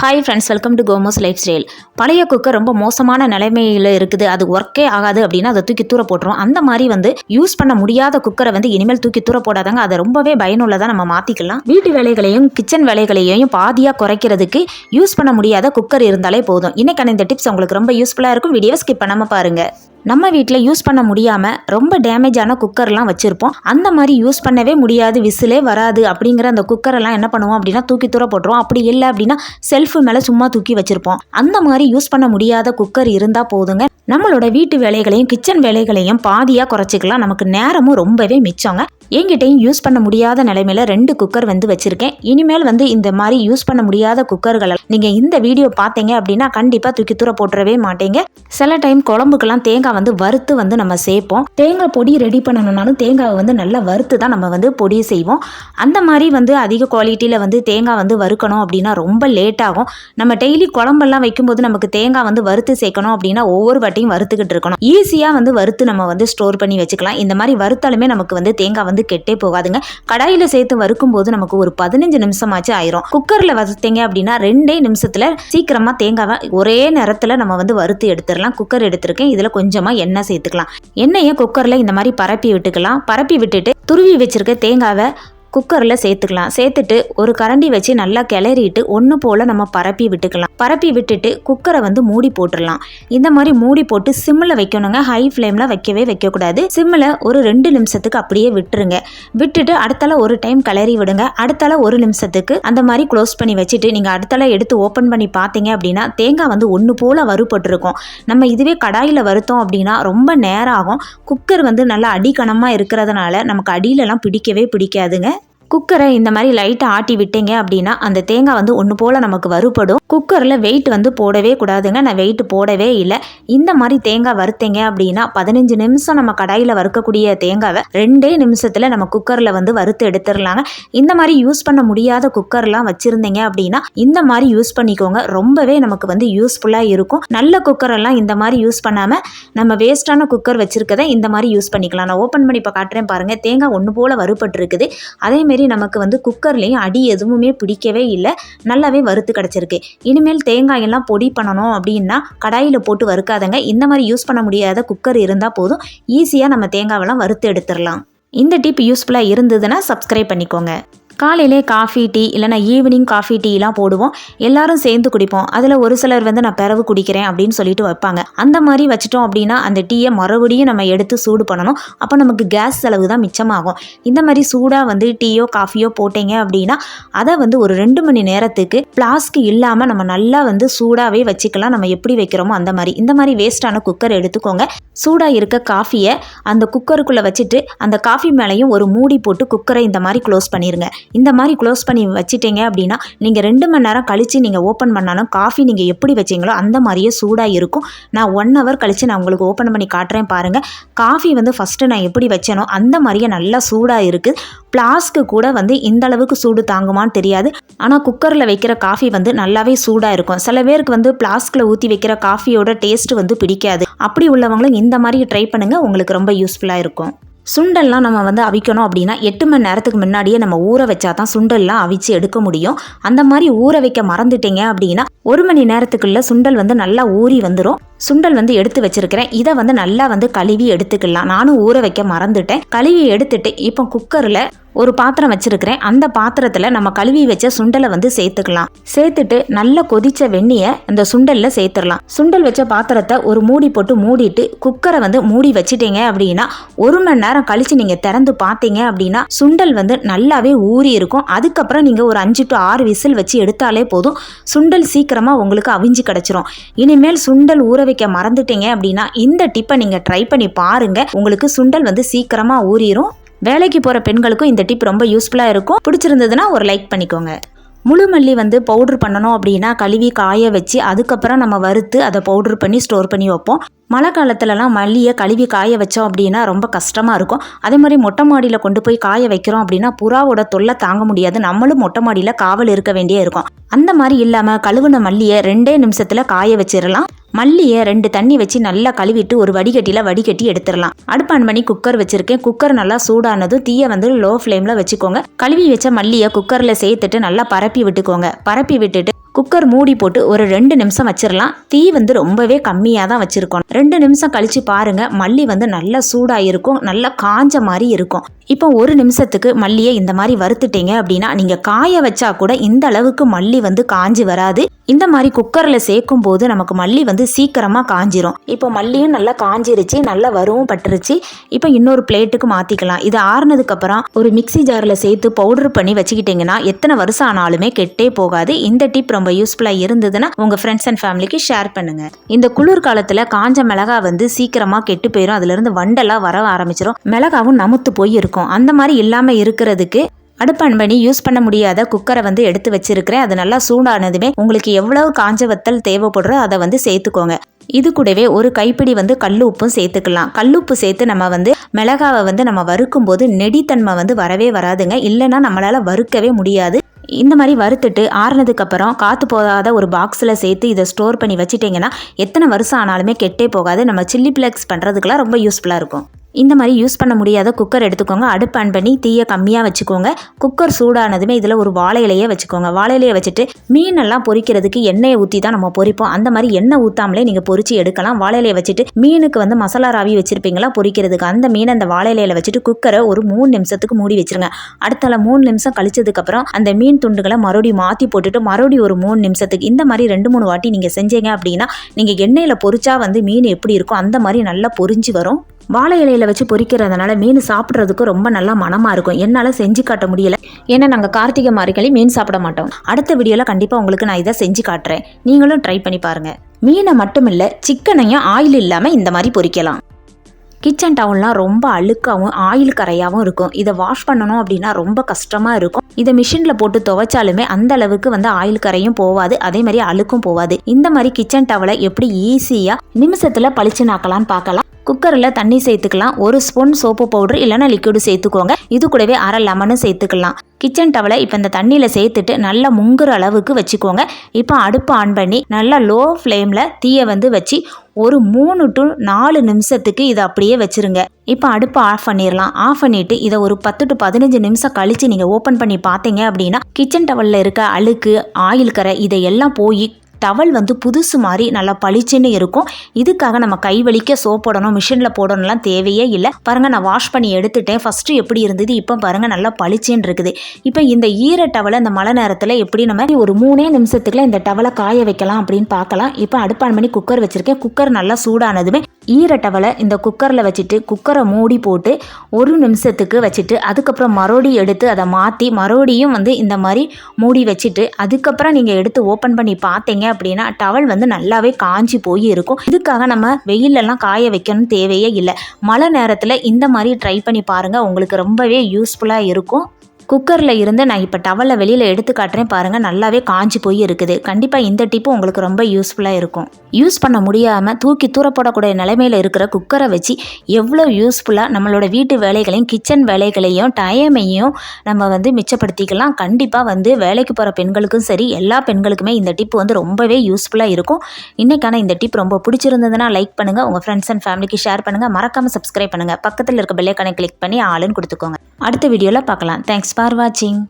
Hi friends welcome to Komos lifestyle பழைய cooker ரொம்ப மோசமான நிலைமையில் இருக்குது. அது ஒர்க்கே ஆகாது அப்படின்னா அதை தூக்கி தூர போட்டுரும். அந்த மாதிரி வந்து யூஸ் பண்ண முடியாத குக்கரை வந்து இனிமேல் தூக்கி தூர போடாதாங்க. அதை ரொம்பவே பயனுள்ளதாக நம்ம மாற்றிக்கலாம் வீட்டு வேலைகளையும் கிச்சன் வேலைகளையும் பாதியாக குறைக்கிறதுக்கு யூஸ் பண்ண முடியாத குக்கர் இருந்தாலே போதும். இன்னைக்கான இந்த டிப்ஸ் உங்களுக்கு ரொம்ப யூஸ்ஃபுல்லாக இருக்கும். வீடியோ ஸ்கிப் பண்ணாமல் பாருங்கள் நம்ம வீட்டில் யூஸ் பண்ண முடியாமல் ரொம்ப டேமேஜான குக்கர்லாம் வச்சுருப்போம். அந்த மாதிரி யூஸ் பண்ணவே முடியாது விசிலே வராது அப்படிங்கிற அந்த குக்கரெல்லாம் என்ன பண்ணுவோம் அப்படின்னா தூக்கி தூர போட்டுருவோம். அப்படி இல்லை அப்படின்னா செல்ஃபு மேலே சும்மா தூக்கி வச்சுருப்போம். அந்த மாதிரி யூஸ் பண்ண முடியாத குக்கர் இருந்தால் போதுங்க. நம்மளோட வீட்டு வேலைகளையும் கிச்சன் வேலைகளையும் பாதியாக குறைச்சிக்கலாம். நமக்கு நேரமும் ரொம்பவே மிச்சங்க. என்கிட்டையும் யூஸ் பண்ண முடியாத நிலைமையில் ரெண்டு குக்கர் வந்து வச்சுருக்கேன். இனிமேல் வந்து இந்த மாதிரி யூஸ் பண்ண முடியாத குக்கர்களை நீங்கள் இந்த வீடியோ பார்த்தீங்க அப்படின்னா கண்டிப்பாக தூக்கி தூர போட்டுறவே மாட்டீங்க. சில டைம் குழம்புக்கெல்லாம் தேங்காய் வந்து வறுத்து வந்து நம்ம சேர்ப்போம் தேங்காய் பொடி ரெடி பண்ணணும்னாலும் தேங்காவை வந்து நல்லா வறுத்து தான் நம்ம வந்து பொடி செய்வோம். அந்த மாதிரி வந்து அதிக குவாலிட்டியில் வந்து தேங்காய் வந்து வறுக்கணும் அப்படின்னா ரொம்ப லேட் ஆகும். நம்ம டெய்லி குழம்பெல்லாம் வைக்கும்போது நமக்கு தேங்காய் வந்து வறுத்து சேர்க்கணும் அப்படின்னா ஒவ்வொரு வாட்டியும் வறுத்துக்கிட்டு இருக்கணும். ஈஸியாக வந்து வறுத்து நம்ம வந்து ஸ்டோர் பண்ணி வச்சுக்கலாம். இந்த மாதிரி வறுத்தாலுமே நமக்கு வந்து தேங்காய் வந்து கெட்டே போகாதுங்க. கடாயில் சேர்த்து வறுக்கும்போது நமக்கு ஒரு பதினஞ்சு நிமிஷமாச்சு ஆயிரும். குக்கரில் வறுத்தீங்க அப்படின்னா ரெண்டே நிமிஷத்தில் சீக்கிரமாக தேங்காவை ஒரே நேரத்தில் நம்ம வந்து வறுத்து எடுத்துடலாம். குக்கர் எடுத்திருக்கேன். இதில் கொஞ்சமாக எண்ணெய் சேர்த்துக்கலாம். எண்ணெயை குக்கரில் இந்த மாதிரி பரப்பி விட்டுக்கலாம். பரப்பி விட்டுட்டு துருவி வச்சிருக்க தேங்காவை குக்கரில் சேர்த்துக்கலாம். சேர்த்துட்டு ஒரு கரண்டி வச்சு நல்லா கிளறிட்டு ஒன்று போல் நம்ம பரப்பி விட்டுக்கலாம். பரப்பி விட்டுட்டு குக்கரை வந்து மூடி போட்டுடலாம். இந்த மாதிரி மூடி போட்டு சிம்மில் வைக்கணுங்க. ஹை ஃப்ளேமில் வைக்கவே வைக்கக்கூடாது. சிம்மில் ஒரு ரெண்டு நிமிஷத்துக்கு அப்படியே விட்டுருங்க. விட்டுட்டு அடுத்தால ஒரு டைம் கிளறி விடுங்க. அடுத்தால ஒரு நிமிஷத்துக்கு அந்த மாதிரி க்ளோஸ் பண்ணி வச்சுட்டு நீங்கள் அடுத்தால எடுத்து ஓப்பன் பண்ணி பார்த்தீங்க அப்படின்னா தேங்காய் வந்து ஒன்று போல் வறுபட்டிருக்கும். நம்ம இதுவே கடாயில் வறுத்தோம் அப்படின்னா ரொம்ப நேரம் ஆகும். குக்கர் வந்து நல்லா அடிக்கணமாக இருக்கிறதுனால நமக்கு அடியிலலாம் பிடிக்கவே பிடிக்காதுங்க. குக்கரை இந்த மாதிரி லைட்டாக ஆட்டி விட்டீங்க அப்படின்னா அந்த தேங்காய் வந்து ஒன்று போல் நமக்கு வறுப்படும் குக்கரில் வெயிட் வந்து போடவே கூடாதுங்க. நான் வெயிட் போடவே இல்லை. இந்த மாதிரி தேங்காய் வறுத்தீங்க அப்படின்னா பதினஞ்சு நிமிஷம் நம்ம கடாயில் வறுக்கக்கூடிய தேங்காவை ரெண்டே நிமிஷத்தில் நம்ம குக்கரில் வந்து வறுத்து எடுத்துடலாங்க. இந்த மாதிரி யூஸ் பண்ண முடியாத குக்கர்லாம் வச்சுருந்தீங்க அப்படின்னா இந்த மாதிரி யூஸ் பண்ணிக்கோங்க. ரொம்பவே நமக்கு வந்து யூஸ்ஃபுல்லாக இருக்கும். நல்ல குக்கரெல்லாம் இந்த மாதிரி யூஸ் பண்ணாமல் நம்ம வேஸ்ட்டான குக்கர் வச்சுருக்கதை இந்த மாதிரி யூஸ் பண்ணிக்கலாம். நான் ஓப்பன் பண்ணி இப்போ காட்டுறேன் பாருங்கள் தேங்காய் ஒன்று போல் வறுபட்டுருக்குது. அதேமாரி நமக்கு வந்து குக்கர்லேயும் அடி எதுவுமே பிடிக்கவே இல்லை. நல்லாவே வறுத்து கிடச்சிருக்கு. இனிமேல் தேங்காயெல்லாம் பொடி பண்ணணும் அப்படின்னா கடாயில் போட்டு வறுக்காதங்க. இந்த மாதிரி யூஸ் பண்ண முடியாத குக்கர் இருந்தால் போதும். ஈஸியாக நம்ம தேங்காவெல்லாம் வறுத்து எடுத்துடலாம். இந்த டிப் யூஸ்ஃபுல்லாக இருந்ததுன்னா சப்ஸ்கிரைப் பண்ணிக்கோங்க. காலையிலே காஃபி டீ இல்லைனா ஈவினிங் காஃபி டீலாம் போடுவோம். எல்லாரும் சேர்ந்து குடிப்போம். அதில் ஒரு சிலர் வந்து நான் பிறவு குடிக்கிறேன் அப்படின்னு சொல்லிட்டு வைப்பாங்க. அந்த மாதிரி வச்சிட்டோம் அப்படின்னா அந்த டீயை மறுபடியும் நம்ம எடுத்து சூடு பண்ணணும். அப்போ நமக்கு கேஸ் செலவு தான் மிச்சமாகும். இந்த மாதிரி சூடாக வந்து டீயோ காஃபியோ போட்டீங்க அப்படின்னா அதை வந்து ஒரு ரெண்டு மணி நேரத்துக்கு ஃப்ளாஸ்க் இல்லாமல் நம்ம நல்லா வந்து சூடாகவே வச்சுக்கலாம். நம்ம எப்படி வைக்கிறோமோ அந்த மாதிரி. இந்த மாதிரி வேஸ்ட்டான குக்கர் எடுத்துக்கோங்க. சூடாக இருக்க காஃபியை அந்த குக்கருக்குள்ளே வச்சுட்டு அந்த காஃபி மேலேயும் ஒரு மூடி போட்டு குக்கரை இந்த மாதிரி க்ளோஸ் பண்ணிடுங்க இந்த மாதிரி க்ளோஸ் பண்ணி வச்சிட்டீங்க அப்படின்னா நீங்கள் ரெண்டு மணி நேரம் கழித்து நீங்கள் ஓப்பன் பண்ணாலும் காஃபி நீங்கள் எப்படி வச்சீங்களோ அந்த மாதிரியே சூடாக இருக்கும். நான் ஒன் ஹவர் கழித்து நான் உங்களுக்கு ஓப்பன் பண்ணி காட்டுறேன் பாருங்கள் காஃபி வந்து ஃபஸ்ட்டு நான் எப்படி வச்சேனோ அந்த மாதிரியே நல்லா சூடாக இருக்குது ப்ளாஸ்க்கு கூட வந்து இந்த அளவுக்கு சூடு தாங்குமான்னு தெரியாது. ஆனால் குக்கரில் வைக்கிற காஃபி வந்து நல்லாவே சூடாக இருக்கும். சில பேருக்கு வந்து ஃப்ளாஸ்கில் ஊற்றி வைக்கிற காஃபியோட டேஸ்ட் வந்து பிடிக்காது. அப்படி உள்ளவங்களும் இந்த மாதிரி ட்ரை பண்ணுங்கள் உங்களுக்கு ரொம்ப யூஸ்ஃபுல்லாக இருக்கும். சுண்டல்லாம் நம்ம வந்து அவிக்கணும் அப்படின்னா எட்டு மணி நேரத்துக்கு முன்னாடியே நம்ம ஊற வச்சா தான் சுண்டல்லாம் அவிச்சு எடுக்க முடியும். அந்த மாதிரி ஊற வைக்க மறந்துட்டீங்க அப்படின்னா ஒரு மணி நேரத்துக்குள்ள சுண்டல் வந்து நல்லா ஊறி வந்துடும் சுண்டல் வந்து எடுத்து வச்சிருக்கிறேன். இதை வந்து நல்லா வந்து கழுவி எடுத்துக்கலாம். நானும் ஊற வைக்க மறந்துட்டேன். கழுவி எடுத்துட்டு இப்போ குக்கரில் ஒரு பாத்திரம் வச்சிருக்கிறேன். அந்த பாத்திரத்தில் நம்ம கழுவி வச்ச சுண்டலை வந்து சேர்த்துக்கலாம். சேர்த்துட்டு நல்லா கொதிச்ச வெந்நியை அந்த சுண்டலில் சேர்த்துடலாம். சுண்டல் வச்ச பாத்திரத்தை ஒரு மூடி போட்டு மூடிட்டு குக்கரை வந்து மூடி வச்சிட்டீங்க அப்படின்னா ஒரு மணி நேரம் கழித்து நீங்கள் திறந்து பார்த்தீங்க அப்படின்னா சுண்டல் வந்து நல்லாவே ஊறி இருக்கும். அதுக்கப்புறம் நீங்கள் ஒரு அஞ்சு டு ஆறு விசில் வச்சு எடுத்தாலே போதும். சுண்டல் சீக்கிரமாக உங்களுக்கு அவிஞ்சு கிடச்சிரும். இனிமேல் சுண்டல் ஊற வைக்க மறந்துட்டீங்க அப்படின்னா இந்த டிப்பை நீங்கள் ட்ரை பண்ணி பாருங்க. உங்களுக்கு சுண்டல் வந்து சீக்கிரமாக ஊறிடும் வேலைக்கு போகிற பெண்களுக்கும் இந்த டிப் ரொம்ப யூஸ்ஃபுல்லாக இருக்கும். பிடிச்சிருந்ததுன்னா ஒரு லைக் பண்ணிக்கோங்க. முழு மல்லி வந்து பவுட்ரு பண்ணணும் அப்படின்னா கழுவி காய வச்சு அதுக்கப்புறம் நம்ம வறுத்து அதை பவுட்ரு பண்ணி ஸ்டோர் பண்ணி வைப்போம். மழை காலத்துலலாம் மல்லியை கழுவி காய வச்சோம் அப்படின்னா ரொம்ப கஷ்டமாக இருக்கும். அதே மாதிரி மொட்டை மாடியில் கொண்டு போய் காய வைக்கிறோம் அப்படின்னா புறாவோட தொல்லை தாங்க முடியாது. நம்மளும் மொட்டை மாடியில் காவல் இருக்க வேண்டியே இருக்கும். அந்த மாதிரி இல்லாமல் கழுவுன மல்லியை ரெண்டே நிமிஷத்தில் காய வச்சிடலாம் மல்லியை ரெண்டு தண்ணி வச்சு நல்லா கழுவிட்டு ஒரு வடிகட்டியில் வடிகட்டி எடுத்துடலாம் அடுப்பான் பண்ணி குக்கர் வச்சிருக்கேன். குக்கர் நல்லா சூடானதும் தீயை வந்து லோ ஃப்ளேமில் வச்சுக்கோங்க. கழுவி வச்ச மல்லியை குக்கரில் சேர்த்துட்டு நல்லா பரப்பி விட்டுக்கோங்க. பரப்பி விட்டுட்டு குக்கர் மூடி போட்டு ஒரு ரெண்டு நிமிஷம் வச்சிடலாம் தீ வந்து ரொம்பவே கம்மியாக தான் வச்சுருக்கோம் ரெண்டு நிமிஷம் கழித்து பாருங்கள் மல்லி வந்து நல்லா சூடாக இருக்கும் நல்லா காஞ்ச மாதிரி இருக்கும். இப்போ ஒரு நிமிஷத்துக்கு மல்லியை இந்த மாதிரி வறுத்துட்டீங்க அப்படின்னா நீங்கள் காய வச்சா கூட இந்த அளவுக்கு மல்லி வந்து காஞ்சி வராது. இந்த மாதிரி குக்கரில் சேர்க்கும் போது நமக்கு மல்லி வந்து சீக்கிரமாக காஞ்சிரும். இப்போ மல்லியும் நல்லா காஞ்சிருச்சு நல்லா வறுவும் பட்டுருச்சு. இப்போ இன்னொரு பிளேட்டுக்கு மாற்றிக்கலாம் இது ஆறுனதுக்கப்புறம் ஒரு மிக்ஸி ஜாரில் சேர்த்து பவுடர் பண்ணி வச்சுக்கிட்டிங்கன்னா எத்தனை வருஷம் ஆனாலுமே கெட்டே போகாது. இந்த டிப் ரொம்ப யூஸ்ஃபுல்லாக இருந்ததுன்னா உங்கள் ஃப்ரெண்ட்ஸ் அண்ட் ஃபேமிலிக்கு ஷேர் பண்ணுங்கள் இந்த குளிர் காலத்தில் காஞ்ச மிளகா வந்து சீக்கிரமாக கெட்டு போயிடும் அதுலேருந்து வண்டெல்லாம் வர ஆரம்பிச்சிடும் மிளகாவும் நமுத்து போய் இருக்கும். அந்த மாதிரி இல்லாமல் இருக்கிறதுக்கு அடுப்பான் பண்ணி யூஸ் பண்ண முடியாத குக்கரை வந்து எடுத்து வச்சிருக்கிறேன். அது நல்லா சூடானதுமே உங்களுக்கு எவ்வளவு காஞ்ச வத்தல் தேவைப்படுறோ அதை வந்து சேர்த்துக்கோங்க. இது கூடவே ஒரு கைப்பிடி வந்து கல் உப்பும் சேர்த்துக்கலாம். கல் உப்பு சேர்த்து நம்ம வந்து மிளகாவை வந்து நம்ம வறுக்கும் போது நெடித்தன்மை வந்து வரவே வராதுங்க. இல்லைன்னா நம்மளால் வறுக்கவே முடியாது. இந்த மாதிரி வறுத்துட்டு ஆறுனதுக்கப்புறம் காற்று போகாத ஒரு பாக்ஸில் சேர்த்து இதை ஸ்டோர் பண்ணி வச்சிட்டிங்கன்னா எத்தனை வருஷம் ஆனாலுமே கெட்டே போகாது. நம்ம சில்லி ஃப்ளெக்ஸ் பண்ணுறதுக்கெலாம் ரொம்ப யூஸ்ஃபுல்லாக இருக்கும். இந்த மாதிரி யூஸ் பண்ண முடியாத குக்கர் எடுத்துக்கோங்க. அடுப்பு ஆன் பண்ணி தீயை கம்மியாக வச்சுக்கோங்க. குக்கர் சூடானதுமே இதில் ஒரு வாழை இலையை வச்சுக்கோங்க. வாழை இலையை வச்சுட்டு மீனெல்லாம் பொறிக்கிறதுக்கு எண்ணெயை ஊற்றி தான் நம்ம பொரிப்போம் அந்த மாதிரி எண்ணெய் ஊற்றாமலே நீங்கள் பொறிச்சு எடுக்கலாம். வாழை இலையை வச்சுட்டு மீனுக்கு வந்து மசாலா ராவி வச்சுருப்பீங்களா? பொரிக்கிறதுக்கு அந்த மீனை அந்த வாழை இலையில வச்சுட்டு குக்கரை ஒரு மூணு நிமிஷத்துக்கு மூடி வச்சிருங்க. அடுத்தால மூணு நிமிஷம் கழிச்சதுக்கப்புறம் அந்த மீன் துண்டுகளை மறுபடியும் மாற்றி போட்டுட்டு மறுபடியும் ஒரு மூணு நிமிஷத்துக்கு இந்த மாதிரி ரெண்டு மூணு வாட்டி நீங்கள் செஞ்சீங்க அப்படின்னா நீங்கள் எண்ணெயில் பொறிச்சா வந்து மீன் எப்படி இருக்கும் அந்த மாதிரி நல்லா பொரிஞ்சு வரும். வாழை இலையில வச்சு பொறிக்கிறதுனால மீன் சாப்பிட்றதுக்கு ரொம்ப நல்லா மனமாக இருக்கும். என்னால் செஞ்சு காட்ட முடியல. ஏன்னா நாங்கள் கார்த்திகை மாரிகளி மீன் சாப்பிட மாட்டோம். அடுத்த வீடியோவில் கண்டிப்பாக உங்களுக்கு நான் இதை செஞ்சு காட்டுறேன். நீங்களும் ட்ரை பண்ணி பாருங்கள் மீனை மட்டும் இல்லை சிக்கனையும் ஆயில் இல்லாமல் இந்த மாதிரி பொறிக்கலாம். கிச்சன் டவுன்லாம் ரொம்ப அழுக்காகவும் ஆயில் கரையாகவும் இருக்கும். இதை வாஷ் பண்ணணும் அப்படின்னா ரொம்ப கஷ்டமாக இருக்கும். இதை மிஷினில் போட்டு துவைச்சாலுமே அந்த அளவுக்கு வந்து ஆயில் கரையும் போவாது. அதே மாதிரி அழுக்கும் போவாது. இந்த மாதிரி கிச்சன் டவலை எப்படி ஈஸியாக நிமிஷத்தில் பளிச்சு நாக்கலான்னு பார்க்கலாம். குக்கரில் தண்ணி சேர்த்துக்கலாம். ஒரு ஸ்பூன் சோப்பு பவுடர் இல்லைன்னா லிக்விடு சேர்த்துக்கோங்க. இது கூடவே அரை லெமனும் சேர்த்துக்கலாம். கிச்சன் டவலை இப்போ இந்த தண்ணியில் சேர்த்துட்டு நல்லா முங்குற அளவுக்கு வச்சுக்கோங்க. இப்போ அடுப்பு ஆன் பண்ணி நல்லா லோ ஃப்ளேமில் தீயை வந்து வச்சு ஒரு மூணு டு நாலு நிமிஷத்துக்கு இதை அப்படியே வச்சுருங்க. இப்போ அடுப்பை ஆஃப் பண்ணிடலாம். ஆஃப் பண்ணிவிட்டு இதை ஒரு பத்து டு பதினஞ்சு நிமிஷம் கழித்து நீங்கள் ஓப்பன் பண்ணி பார்த்தீங்க அப்படின்னா கிச்சன் டவலில் இருக்க அழுக்கு ஆயில் கரை இதையெல்லாம் போய் டவல் வந்து புதுசு மாதிரி நல்லா பளிச்சுன்னு இருக்கும். இதுக்காக நம்ம கை வலிக்க சோப் போடணும் மிஷினில் போடணும்லாம் தேவையே இல்லை. பாருங்கள் நான் வாஷ் பண்ணி எடுத்துட்டேன். ஃபஸ்ட்டு எப்படி இருந்தது இப்போ பாருங்கள் நல்லா பளிச்சுன்னு இருக்குது. இப்போ இந்த ஈர டவலை இந்த மழை நேரத்தில் எப்படி நம்ம ஒரு மூணே நிமிஷத்துக்குள்ள இந்த டவலை காய வைக்கலாம் அப்படின்னு பார்க்கலாம். இப்போ அடுப்பான் பண்ணி குக்கர் வச்சுருக்கேன். குக்கர் நல்லா சூடானதுமே ஈர டவலை இந்த குக்கரில் வச்சுட்டு குக்கரை மூடி போட்டு ஒரு நிமிஷத்துக்கு வச்சுட்டு அதுக்கப்புறம் மறுபடியும் எடுத்து அதை மாற்றி மறுபடியும் வந்து இந்த மாதிரி மூடி வச்சுட்டு அதுக்கப்புறம் நீங்கள் எடுத்து ஓப்பன் பண்ணி பார்த்தீங்க அப்படின்னா டவல் வந்து நல்லாவே காஞ்சி போய் இருக்கும். இதுக்காக நம்ம வெயிலெல்லாம் காய வைக்கணும் தேவையே இல்லை. மழை நேரத்தில் இந்த மாதிரி ட்ரை பண்ணி பாருங்கள் உங்களுக்கு ரொம்பவே யூஸ்ஃபுல்லாக இருக்கும். குக்கரில் இருந்து நான் இப்போ டவலை வெளியில் எடுத்து காட்டுறேன் பாருங்கள் நல்லாவே காஞ்சி போய் இருக்குது. கண்டிப்பாக இந்த டிப்பு உங்களுக்கு ரொம்ப யூஸ்ஃபுல்லாக இருக்கும். யூஸ் பண்ண முடியாமல் தூக்கி தூரப்படக்கூடிய நிலைமையில் இருக்கிற குக்கரை வச்சு எவ்வளோ யூஸ்ஃபுல்லாக நம்மளோட வீட்டு வேலைகளையும் கிச்சன் வேலைகளையும் டைமையும் நம்ம வந்து மிச்சப்படுத்திக்கலாம். கண்டிப்பாக வந்து வேலைக்கு போகிற பெண்களுக்கும் சரி எல்லா பெண்களுக்குமே இந்த டிப் வந்து ரொம்பவே யூஸ்ஃபுல்லாக இருக்கும். இன்றைக்கான இந்த டிப் ரொம்ப பிடிச்சிருந்ததுன்னா லைக் பண்ணுங்கள் உங்கள் ஃப்ரெண்ட்ஸ் அண்ட் ஃபேமிலிக்கு ஷேர் பண்ணுங்கள் மறக்காமல் சப்ஸ்கிரைப் பண்ணுங்கள் பக்கத்தில் இருக்க பெல்லைக்கானை கிளிக் பண்ணி ஆளுன்னு கொடுத்துக்கோங்க. அடுத்த வீடியோவில் பார்க்கலாம். தேங்க்ஸ் ஃபார் வாட்சிங்